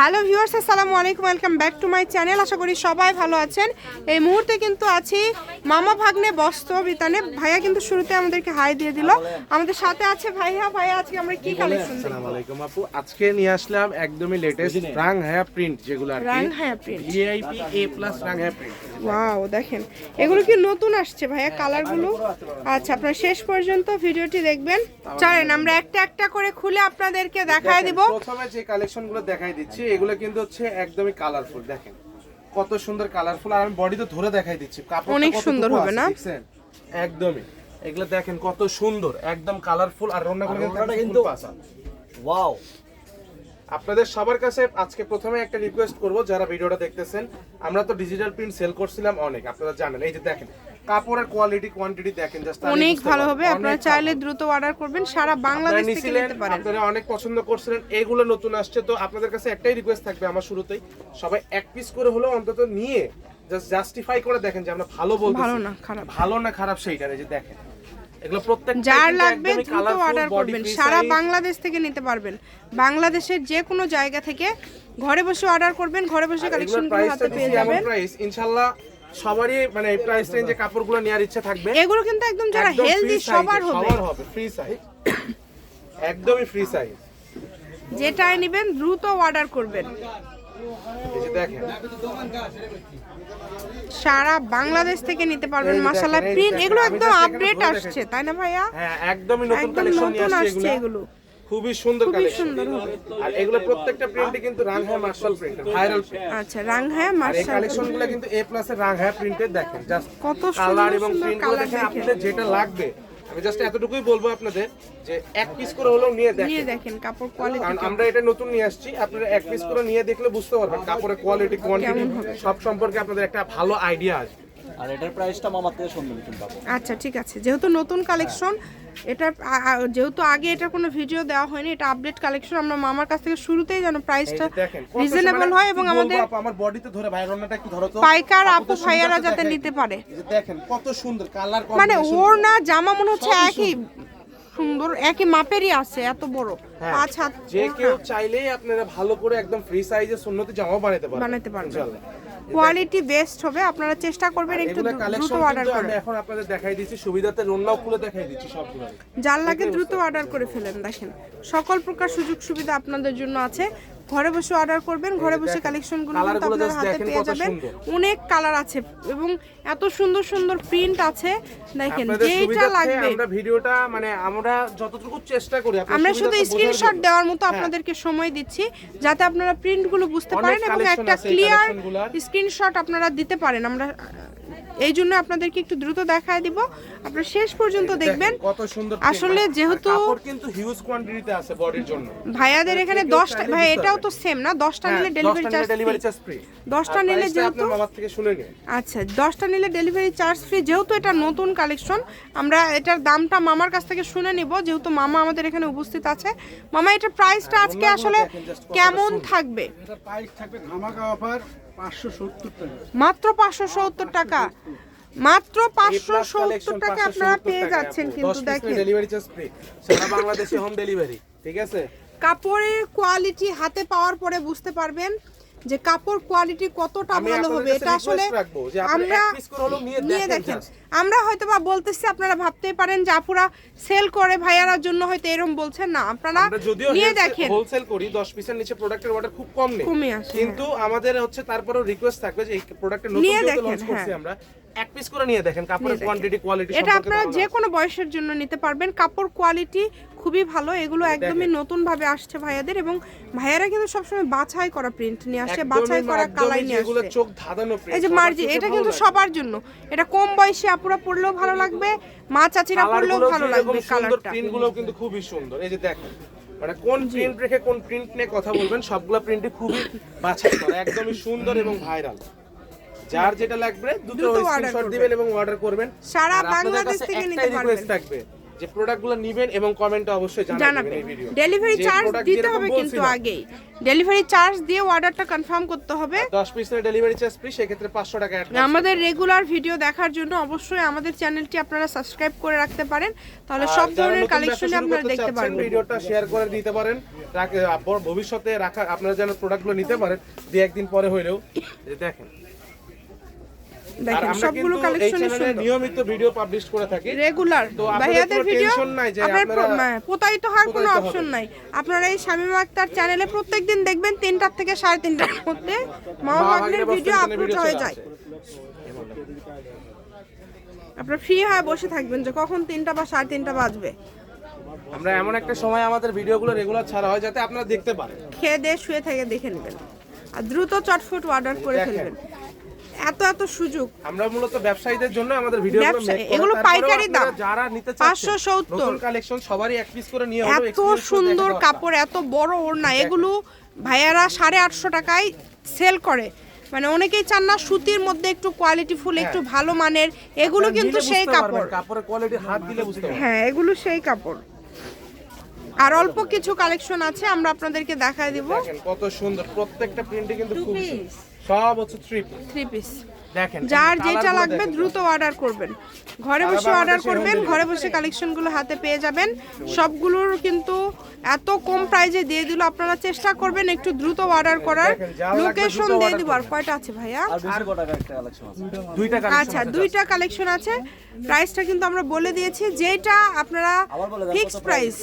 Hello viewers আসসালামু আলাইকুম welcome back to my channel. আশা করি সবাই ভালো আছেন। এই মুহূর্তে কিন্তু আছি মামা ভাগ্নে বস্ত্র বিতানে। ভাইয়া কিন্তু শুরুতে আমাদেরকে হাই দিয়ে দিল। আমাদের সাথে আছে ভাইয়া। ভাইয়া আজকে আমরা কি কালেকশন আসসালামু আলাইকুম আপু। আজকে নিয়ে আসলাম একদমই লেটেস্ট রাং হায়া প্রিন্ট যেগুলো আর রাং কি হায়া print। ভিআইপি এ প্লাস রাং হায়া প্রিন্ট ওয়াও দেখেন। এগুলো কি নতুন আসছে ভাইয়া কালারগুলো আচ্ছা আপনারা শেষ পর্যন্ত ভিডিওটি দেখবেন। চলেন আমরা একটা একটা করে খুলে আপনাদেরকে দেখায় দিব। প্রথমে যে কালেকশনগুলো দেখাই দিচ্ছি এগুলো কিন্তু হচ্ছে একদমই কালারফুল দেখেন। কত সুন্দর কালারফুল আর আমি বডি তো ধরে দেখাই দিচ্ছি কাপড় অনেক সুন্দর হবে না? একদমই। এগুলো দেখেন কত সুন্দর একদম কালারফুল আর রান্না করে কিন্তু কিন্তু- ওয়াও আপনাদের সবার কাছে আজকে প্রথমে একটা রিকোয়েস্ট করব যারা ভিডিওটা দেখতেছেন আমরা তো ডিজিটাল প্রিন্ট সেল করছিলাম অনেক আপনারা জানেন। এই যে দেখেন কাপড়ের কোয়ালিটি কোয়ান্টিটি দেখেন জাস্ট অনেক ভালো হবে আপনারা চাইলে দ্রুত অর্ডার করবেন সারা বাংলাদেশ থেকে নিতে পারেন। আপনারা অনেক পছন্দ করছিলেন এগুলো নতুন আসছে তো আপনাদের কাছে একটাই রিকোয়েস্ট থাকবে আমার শুরুতেই সবাই এক পিস করে হলেও অন্তত নিয়ে জাস্ট জাস্টিফাই করে দেখেন যে আমরা ভালো ভালো না, খারাপ। ভালো না খারাপ সেইটা এই যে দেখেন এগুলো প্রত্যেকটা যার লাগবে দ্রুত অর্ডার করবেন সারা বাংলাদেশ থেকে নিতে পারবেন। বাংলাদেশের যে কোনো জায়গা থেকে ঘরে বসে অর্ডার করবেন ঘরে বসে কালেকশন হাতে পেয়ে যাবেন। ইনশাআল্লাহ সবারই মানে প্রাইস রেঞ্জে কাপড়গুলো নেওয়ার ইচ্ছা থাকবে। এগুলো কিন্তু একদম যারা হেলদি সবার হবে। সবার হবে ফ্রি সাইজ একদমই ফ্রি সাইজ যেটাই নেবেন দ্রুত অর্ডার করবেন। দেখেন। সারা বাংলাদেশ থেকে নিতে পারবেন মাশাআল্লাহ প্রিন্ট এগুলো একদম আপডেট আসছে তাই না ভাইয়া? হ্যাঁ একদমই নতুন কালেকশন আসছে এগুলো। খুবই সুন্দর কালেকশন আর এগুলো প্রত্যেকটা প্রিন্টে কিন্তু রাং হ্যাঁ মার্শাল প্রিন্ট ভাইরাল প্রিন্ট আচ্ছা রাং হ্যাঁ আর এই কালেকশনগুলো কিন্তু এ প্লাস এর রাং হ্যাঁ প্রিন্টের দেখেন জাস্ট কত কালার এবং সুন্দর প্রিন্টগুলো দেখেন আপনাদের যেটা লাগবে আমি জাস্ট এতটুকুই বলব আপনাদের যে এক পিস করে হলেও নিয়ে দেখেন। নিয়ে দেখেন দেখেন কাপড় কোয়ালিটি কারণ আমরা এটা নতুন নিয়ে আসছি আপনারা এক পিস করে নিয়ে দেখলে বুঝতে পারবেন কাপড়ের কোয়ালিটি কোয়ান্টিটি সব সম্পর্কে আপনাদের একটা ভালো আইডিয়া আসবে। আর এটার প্রাইসটা মামার থেকে শুনবেন পাবো। আচ্ছা ঠিক আছে। যেহেতু নতুন কালেকশন এটা যেহেতু আগে এটা কোনো ভিডিও দেওয়া হয়নি এটা আপডেট কালেকশন আমরা মামার কাছ থেকে শুরুতেই যেন প্রাইসটা রিজনেবল মানে হয় এবং আমাদের আমার বডিতে ধরে ভাই রান্নাটা একটু ধরো তো। পাইকার আপু ভাইয়ারা যাতে নিতে পারে। দেখেন কত সুন্দর কালার মানে ওর না জামা মনে হচ্ছে একই সুন্দর। একই মাপেরই আছে এত বড়। পাঁচ হাত হ্যাঁ, যে কেউ চাইলেই আপনারা ভালো করে একদম ফ্রি সাইজে সুন্নতি জামা বানাতে পারবেন। বানাতে পারবেন। ইনশাআল্লাহ। কোয়ালিটি বেস্ট হবে আপনারা চেষ্টা করবেন একটু দ্রুত অর্ডার করার। এখন আপনাদের দেখাই দিচ্ছি সুবিধাতে রোলনাও খুলে দেখাই দিচ্ছি সবগুলো। যার লাগে দ্রুত অর্ডার করে ফেলেন দেখেন। সকল প্রকার সুযোগ সুবিধা আপনাদের জন্য আছে। ঘরে বসে অর্ডার করবেন ঘরে বসে কালেকশনগুলো কিন্তু কালারগুলো আপনার হাতে পেয়ে যাবেন। অনেক কালার আছে এবং এত সুন্দর সুন্দর প্রিন্ট আছে। দেখেন যেটা লাগবে। আমরা ভিডিওটা মানে আমরা যতটুকু চেষ্টা করি আমরা শুধু স্ক্রিনশট দেওয়ার মতো আপনাদেরকে সময় দিচ্ছি যাতে আপনারা প্রিন্টগুলো বুঝতে পারেন এবং একটা ক্লিয়ার স্ক্রিনশট আপনারা দিতে পারেন। আমরা এই জন্য আপনাদেরকে একটু দ্রুত দেখায় দিব। আপনারা শেষ পর্যন্ত দেখবেন। কত সুন্দর আসলে যেহেতু- কাপড় কিন্তু হিউজ কোয়ান্টিটিতে আছে বডির জন্য। ভাইয়াদের এখানে কেউ দশটা চাইলে ভাই এটাও তো সেম না? দশটা হ্যাঁ, নিলে delivery charge delivery charge free দশটা নিলে যেহেতু মামার থেকে শুনে নিন। আচ্ছা দশটা নিলে ডেলিভারি চার্জ ফ্রি যেহেতু এটা নতুন কালেকশন আমরা এটার দামটা মামার কাছ থেকে শুনে নিব। যেহেতু মামা আমাদের এখানে উপস্থিত আছে। মামা এটার প্রাইসটা আজকে আসলে কেমন থাকবে? এটা প্রাইস থাকবে ধামাকা অফার মাত্র পাঁচশো সত্তর টাকা। মাত্র পাঁচশো সত্তর টাকা আপনারা পেয়ে যাচ্ছেন। কিন্তু দেখেন। ডেলিভারি চার্জ ফ্রি সারা বাংলাদেশে হোম ডেলিভারি ঠিক আছে? কাপড়ের কোয়ালিটি হাতে পাওয়ার পরে বুঝতে পারবেন। যে কাপড় কোয়ালিটি কতটা ভালো হবে এটা আসলে আমরা নিয়ে দেখেন আমরা হয়তো বা বলতেছি আপনারা ভাবতেই পারেন যে আপুরা সেল করে ভাইয়ারার জন্য হয়তো এরকম বলছেন না আপনারা নিয়ে দেখেন। হোলসেল করি 10 পিসের নিচে প্রোডাক্টের অর্ডার খুব কম নেই। কিন্তু আমাদের হচ্ছে তারপরেও রিকোয়েস্ট থাকবে যে এই প্রোডাক্টের নতুন যেহেতু লঞ্চ করছি হ্যাঁ। আমরা এক পিস করে নিয়ে দেখেন কাপড়ের কোয়ান্টিটি কোয়ালিটি এটা আপনারা যে কোনো বয়সের জন্য নিতে পারবেন। কাপড় কোয়ালিটি খুবই ভালো এগুলো একদমই নতুন ভাবে আসছে ভাইয়াদের এবং ভাইয়ারা কিন্তু সবসময় বাছাই করা প্রিন্ট নিয়ে আসে বাছাই করা কালাই নিয়ে আসছে চোখ ধাঁধানো এই যে মার্জি এটা কিন্তু সবার জন্য। এটা কম বয়সী আপুরা পড়লেও ভালো লাগবে মা চাচিরা পড়লেও ভালো লাগবে কালারটা কিন্তু খুবই সুন্দর। এই যে দেখেন মানে কোন প্রিন্ট রেখে কোন প্রিন্ট নিয়ে কথা বলবেন সবগুলো প্রিন্টই খুবই বাছাই করা একদমই সুন্দর এবং ভাইরাল যার যেটা লাগবে দুটো স্ক্রিনশট দিবেন এবং অর্ডার করবেন। সারা বাংলাদেশ থেকে নিতে পারবেন। থাকবে যে প্রোডাক্টগুলো নেবেন এবং কমেন্টে অবশ্যই জানাবেন এই ভিডিও ডেলিভারি চার্জ দিতে হবে কিন্তু। আগেই। ডেলিভারি চার্জ দিয়ে অর্ডারটা কনফার্ম করতে হবে। 10 পিসের ডেলিভারি চার্জ ফ্রি সেক্ষেত্রে 500 টাকা অ্যাড আমাদের রেগুলার ভিডিও দেখার জন্য অবশ্যই আমাদের চ্যানেলটি আপনারা সাবস্ক্রাইব করে রাখতে পারেন। তাহলে সব ধরনের কালেকশন আপনারা দেখতে পারবেন। ভিডিওটা শেয়ার করে দিতে পারেন। ভবিষ্যতে রাখা আপনারা যেন প্রোডাক্টগুলো নিতে পারেন দুই একদিন পরে হইলেও দেখেন। দেখেন সবগুলো সুন্দর। নিয়মিত ভিডিও পাবলিশ করে থাকি। রেগুলার ভাইয়াদের ভিডিও আপনার প্রতারিত হওয়ার কোনো অপশন নাই। আপনারা এই শামীম আক্তার চ্যানেলে প্রত্যেকদিন দেখবেন তিনটার থেকে সাড়ে তিনটার মধ্যে মা ভাগ্নের ভিডিও আপলোড হয়ে যায়। আপনারা ফ্রি হয়ে বসে থাকবেন যে কখন তিনটা বা সাড়ে তিনটা বাজবে। আমরা এমন একটা সময় আমাদের ভিডিওগুলো রেগুলার ছাড়া হয় যাতে আপনারা দেখতে পারেন। খেয়ে দিয়ে শুয়ে থেকে দেখে নেবেন। আর দ্রুত চটফট অর্ডার করে। ফেলবেন। এত এত সুযোগ। আমরা মূলত ব্যবসায়ীদের জন্য আমাদের করা। এগুলো পাইকারি দাম। যারা নিতে 570 নতুন কালেকশন সবারই এক পিস করে নিয়ে হলো এত সুন্দর কাপড় এত বড় ওড়না এগুলো ভাইয়ারা সাড়ে আটশো টাকায় সেল করে। মানে অনেকেই চান না সুতির মধ্যে একটু কোয়ালিটি ফুল একটু ভালো মানের। এগুলো কিন্তু সেই কাপড়। কাপড়ের কোয়ালিটি হাত দিলে বুঝতে হ্যাঁ এগুলো সেই কাপড়। আর অল্প কিছু কালেকশন আছে আমরা আপনাদেরকে দেখায় দিব। কত সুন্দর প্রত্যেকটা প্রিন্টই কিন্তু খুব সব হচ্ছে থ্রি পিস থ্রি পিস দেখেন যার যেটা লাগবে দ্রুত অর্ডার করবেন। ঘরে বসে অর্ডার করবেন ঘরে বসে কালেকশনগুলো হাতে পেয়ে যাবেন। সবগুলোর কিন্তু এত কম প্রাইজে দিয়ে দিল আপনারা চেষ্টা করবেন একটু দ্রুত অর্ডার করার। লোকেশন দিয়ে দিব। আর কয়টা আছে ভাইয়া? আর বেশি একটা কালেকশন আছে? দুইটা কালেকশন আচ্ছা দুইটা কালেকশন আছে। প্রাইসটা কিন্তু আমরা বলে দিয়েছি যেটা আপনারা আবার বলে দেন, ফিক্স কত প্রাইস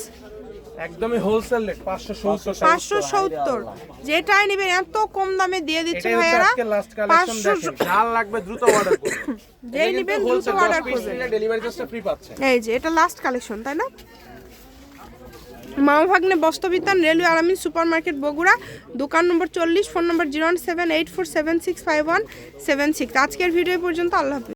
একদমই হোলসেল রেট 570 পাঁচশো সত্তর। যেটাই নেবেন এত কম দামে দিয়ে দিচ্ছে ভাইয়ারা। আজকে লাস্ট কালেকশন দেখেন। যার লাগবে দ্রুত অর্ডার করুন। যেই নেবেন দ্রুত অর্ডার করবেন। ডেলিভারি চার্জটা ফ্রি পাচ্ছেন এই যে এটা লাস্ট কালেকশন তাই না? মামা ভাগ্নে বস্তবিতান রেলওয়ে আরামিন সুপার মার্কেট বগুড়া। দোকান নম্বর চল্লিশ phone number zero seven eight four seven six five one seven six. আজকের ভিডিও পর্যন্ত আল্লাহ হাফিজ।